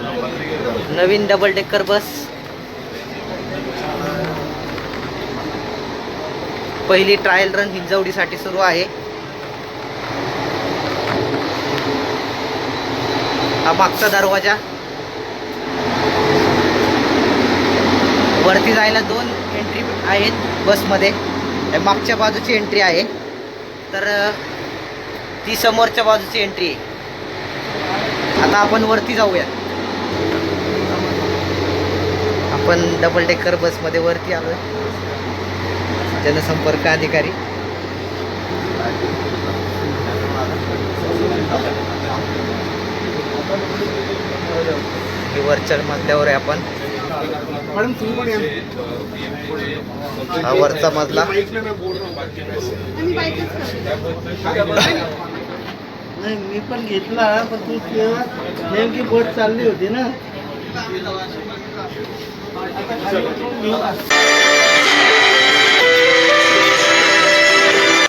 नवीन double decker bus पहिली trial run हिंजवडीसाठी सुरू आहे. हा मागचा दरवाजा. वरती जायला दोन एंट्री आहेत बसमध्ये मागच्या बाजूची एंट्री आहे. तर ती समोरच्या बाजूची एंट्री आहे. आता आपण वरती जाऊया. आपण डबल डेकर बसमध्ये वरती आलोय. जनसंपर्क अधिकारी. वरच्या मजल्यावर आहे आपण. हा वरचा मजला. नाही मी पण घेतला पण तू नेमकी बोट चालली होती ना.